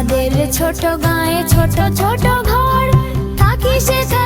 আমাদের ছোট গায়ে ছোট ছোট ঘর থাকি সেথা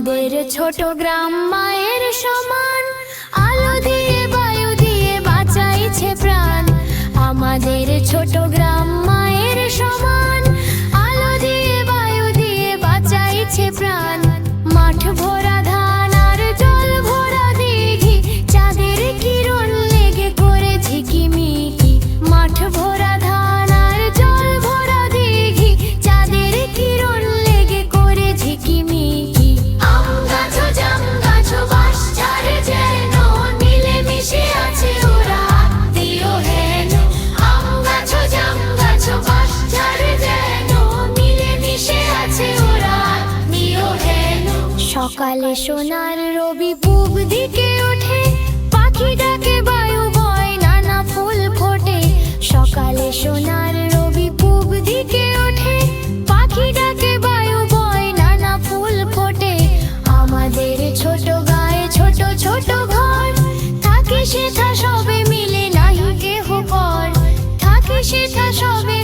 আমাদের ছোট গ্রাম মায়ের সমান। আলো দিয়ে, বায়ু দিয়ে বাঁচাইছে প্রাণ। আমাদের ছোট গ্রাম মায়ের সমান। আলো দিয়ে, বায়ু দিয়ে বাঁচাইছে প্রাণ। সকালে সোনার রবি পূব দিকে ওঠে, পাখি ডাকে, বায়ু বয়, নানা ফুল ফোটে। সকালে সোনার রবি পূব দিকে ওঠে, পাখি ডাকে, বায়ু বয়, নানা ফুল ফোটে। আমাদের ছোট গায়ে ছোট ছোট ঘর, থাকে সেথা সবে মিলে নাহি কেহ পর থাকে সেথা সবে